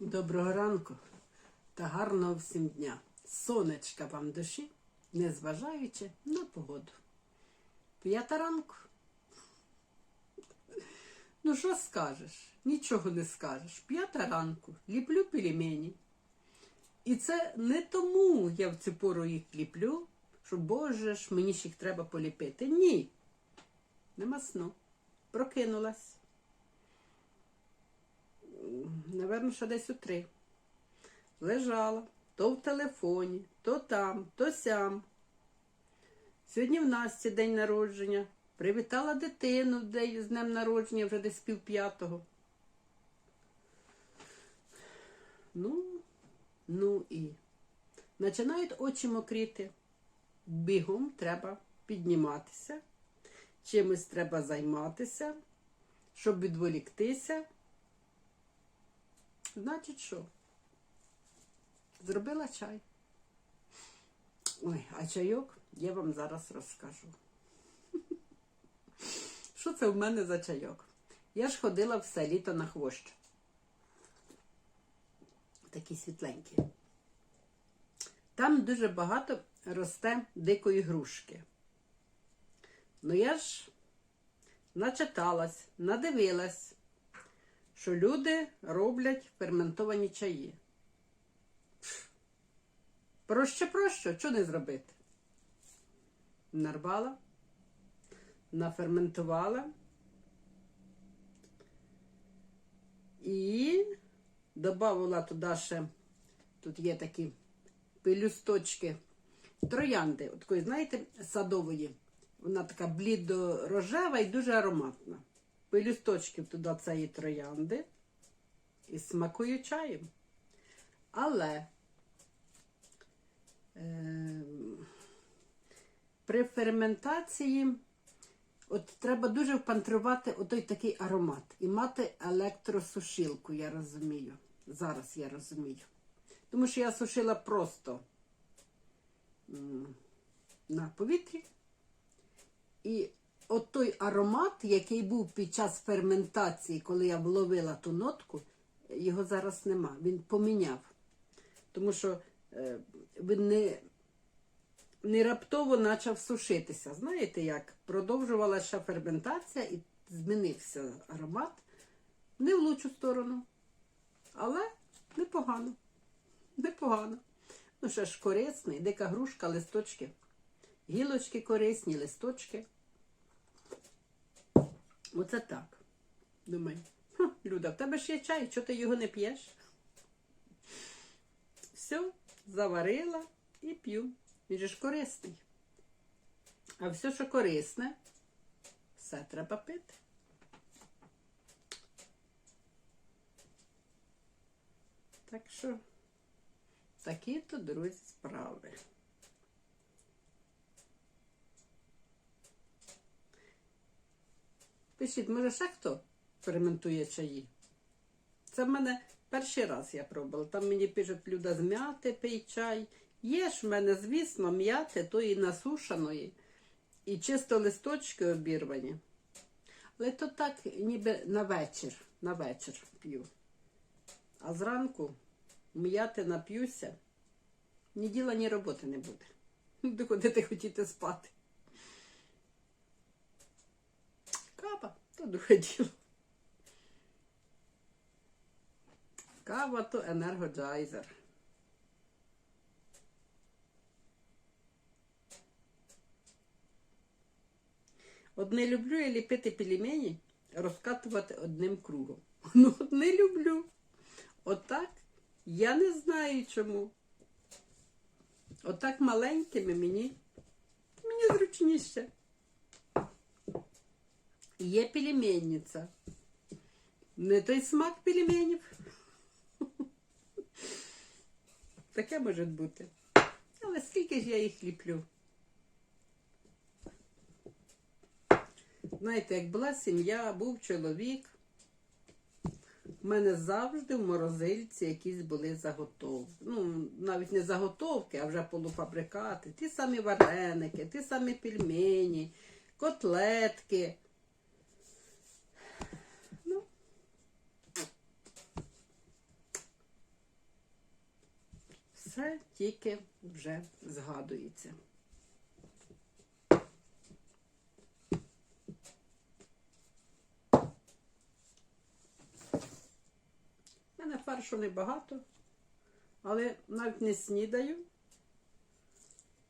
Доброго ранку та гарного всім дня. Сонечка вам душі, незважаючи на погоду. П'ята ранку. Ну, що скажеш? Нічого не скажеш. П'ята ранку ліплю пельмені. І це не тому я в цю пору їх ліплю, що Боже ж, мені ж їх треба поліпити. Ні. Нема сну. Прокинулась. Наверно, що десь у три. Лежала то в телефоні, то там, то сям. Сьогодні в Насті день народження. Привітала дитину з днем народження вже десь пів п'ятого. Ну, ну і. Починають очі мокріти. Бігом треба підніматися, чимось треба займатися, щоб відволіктися. Значить, що? Зробила чай. Ой, а чайок я вам зараз розкажу. Що це в мене за чайок? Я ж ходила все літо на хвощ. Такі світленькі. Там дуже багато росте дикої грушки. Ну я ж начиталась, надивилась, що люди роблять ферментовані чаї. Проще, проще, що не зробити? Нарвала, наферментувала і додавала туди ще, тут є такі пелюсточки троянди, от такої, знаєте, садової. Вона така блідо-рожева і дуже ароматна. Пелюсточків туди цієї троянди і смакую чаєм. Але е, при ферментації от треба дуже впантрувати отой такий аромат і мати електросушилку, я розумію. Зараз я розумію. Тому що я сушила просто на повітрі. І от той аромат, який був під час ферментації, коли я вловила ту нотку, його зараз нема. Він поміняв. Тому що е, він не, не раптово почав сушитися. Знаєте як? Продовжувалася ферментація і змінився аромат. Не в лучшу сторону. Але непогано. Непогано. Ну, ще ж корисний, дика грушка, листочки. Гілочки корисні, листочки. Оце так. Думаю, «Хм, Люда, в тебе ж є чай, чого ти його не п'єш? Все, заварила і п'ю. Він же ж корисний. А все, що корисне, все треба пити. Так що, такі то, друзі, справи. Пишіть, може ще хто ферментує чаї? Це в мене перший раз я пробувала. Там мені пишуть, люда з м'яти пий чай. Є ж в мене, звісно, м'яти тої насушеної і чисто листочки обірвані. Але то так ніби на вечір, на вечір п'ю. А зранку м'яти нап'юся, ні діла, ні роботи не буде. Буду ходити хотіти спати. Кава, то друге діло. Кава то енергоджайзер. От не люблю я ліпити пельмені, розкатувати одним кругом. Ну, от не люблю. Отак я не знаю чому. Отак маленькими мені, мені зручніше. Є пельменниця. Не той смак пельменів. Таке може бути. Але скільки ж я їх ліплю? Знаєте, як була сім'я, був чоловік, в мене завжди в морозильці якісь були заготовки. Ну, навіть не заготовки, а вже полуфабрикати. Ті самі вареники, ті самі пельмені, котлетки. Ну, це тільки вже згадується. У мене фаршу небагато, але навіть не снідаю.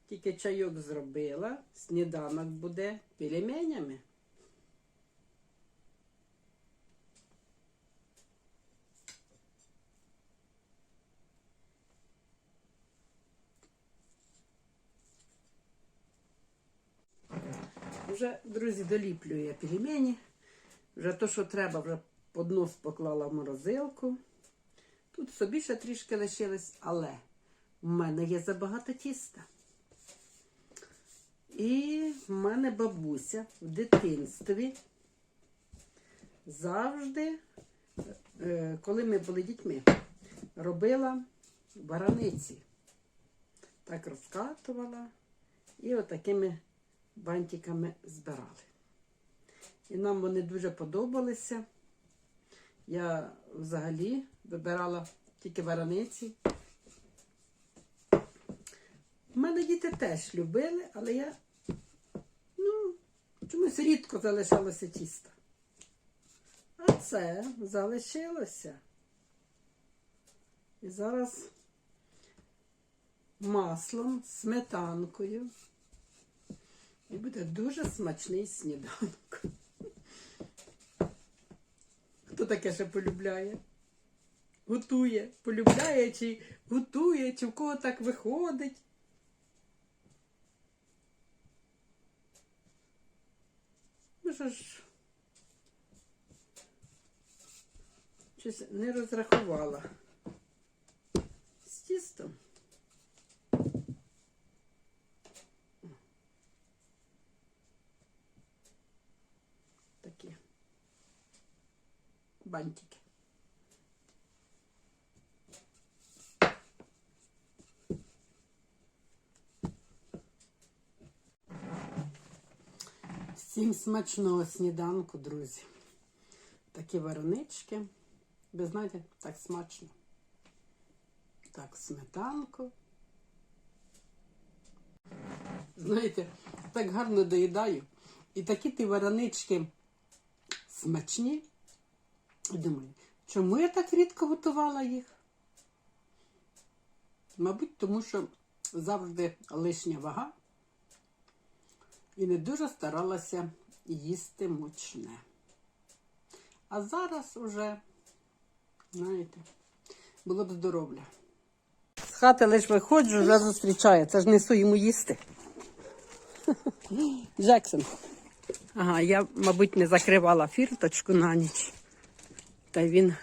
Тільки чайок зробила, сніданок буде пельменями. Вже, друзі, доліплюю я пельмені. Вже то, що треба, вже поднос поклала в морозилку. Тут собі ще трішки лишилось, але в мене є забагато тіста. І в мене бабуся в дитинстві завжди, е, коли ми були дітьми, робила бараниці. Так розкатувала і отакими бантиками збирали. І нам вони дуже подобалися. Я взагалі вибирала тільки вараниці. У мене діти теж любили, але я ну, чомусь рідко залишалося тісто. А це залишилося. І зараз маслом, сметанкою. І буде дуже смачний сніданок. Хто таке ще полюбляє? Готує, полюбляє, чи готує, чи в кого так виходить. Ну що ж, щось не розрахувала з тістом. Такі бантики. Всім смачного сніданку, друзі. Такі варенички. Ви знаєте, так смачно. Так, сметанку. Знаєте, так гарно доїдаю. І такі ті варенички смачні. Думаю, чому я так рідко готувала їх? Мабуть, тому що завжди лишня вага і не дуже старалася їсти мучне. А зараз уже, знаєте, було б здоров'я. З хати лише виходжу, вже зустрічає. Це ж несу йому їсти. Джексон. Ага, я, мабуть, не закривала фірточку на ніч. Та він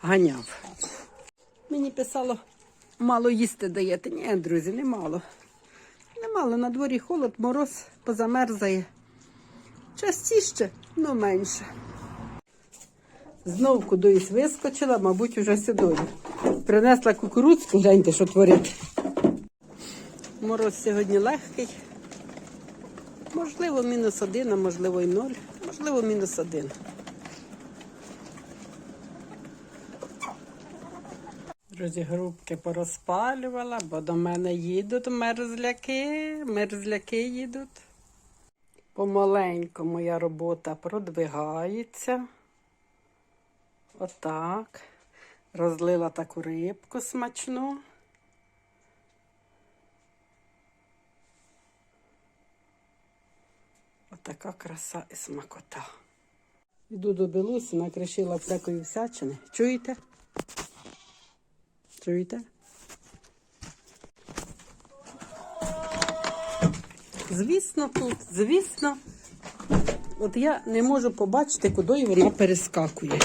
ганяв. Мені писало, мало їсти даєте. Ні, друзі, не мало. Немало, на дворі холод, мороз позамерзає. Частіше, ну менше. Знов кудись вискочила, мабуть, уже сюди. Принесла кукурудзку, гляньте, що творить. Мороз сьогодні легкий. Можливо, мінус один, а можливо і ноль. Можливо, мінус один. Друзі, грубки порозпалювала, бо до мене їдуть мерзляки, мерзляки їдуть. Помаленьку моя робота продвигається. Отак. Розлила таку рибку смачну. Отака краса і смакота. Йду до Белусі, накришила всякої всячини. Чуєте? Чуєте? Звісно, тут, звісно. От я не можу побачити, куди вона перескакує.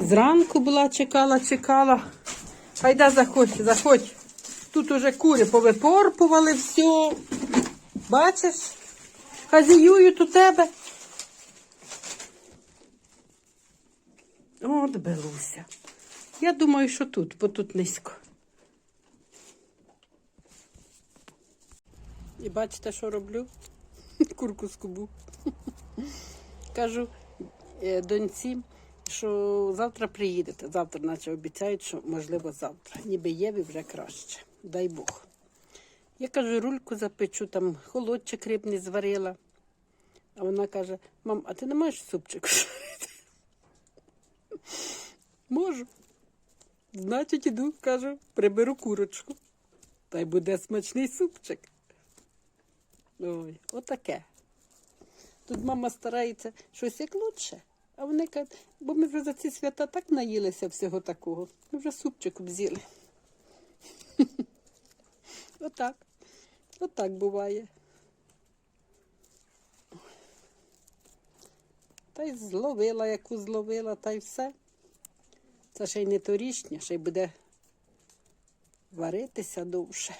Зранку була, чекала, чекала. Хайда заходь, заходь. Тут уже кури повипорпували все. Бачиш? Хазіюють у тебе. От Белуся. Я думаю, що тут, бо тут низько. І бачите, що роблю? Курку скубу. Кажу е, доньці, що завтра приїдете. Завтра, наче обіцяють, що можливо завтра. Ніби Єві вже краще. Дай Бог. Я кажу, рульку запечу, там холодчик рибний зварила. А вона каже: мам, а ти не маєш супчик? Можу. Значить, іду, кажу, приберу курочку. Та й буде смачний супчик. Ой, отаке. Тут мама старається щось як лучше. А вони кажуть, бо ми вже за ці свята так наїлися всього такого. Ми вже супчик обз'їли. Отак. Отак буває. Та й зловила, яку зловила, та й все. Це ще й не торішня, ще й буде варитися довше.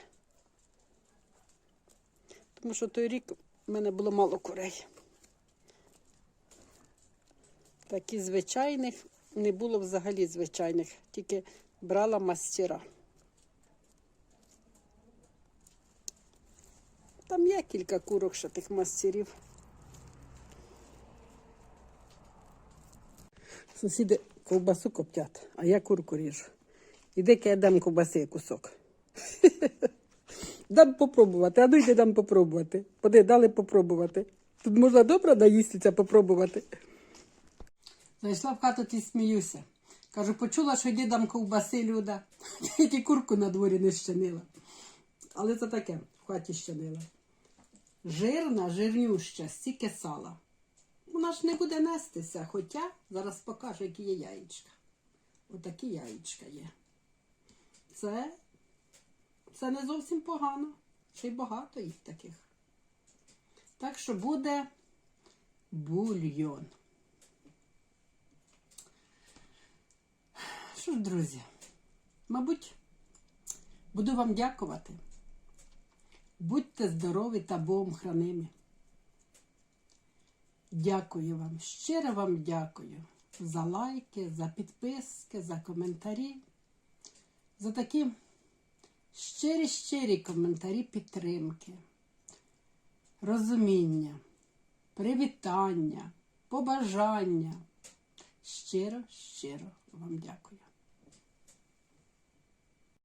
Тому що той рік в мене було мало курей. Такі звичайних не було взагалі звичайних, тільки брала мастера. Там є кілька курок ще тих мастерів. Сусіди ковбасу коптять, а я курку ріжу. Іди я дам ковбаси кусок. Дам попробувати, а ну йди дам попробувати. Поди, дали попробувати. Тут можна добре наїстися попробувати. Зайшла в хату і сміюся. Кажу, почула, що йди дам ковбаси, Люда. Тільки курку на дворі не щанила. Але це таке, в хаті щанила. Жирна, жирнюща, стільки сала. Вона ж не буде нестися, хоча зараз покажу, які є яєчка. Отакі яєчка є. Це, це не зовсім погано. Ще й багато їх таких. Так що буде бульйон. Що ж, друзі, мабуть, буду вам дякувати. Будьте здорові та Богом хранимі. Дякую вам, щиро вам дякую за лайки, за підписки, за коментарі, за такі щирі-щирі коментарі підтримки, розуміння, привітання, побажання. Щиро, щиро вам дякую.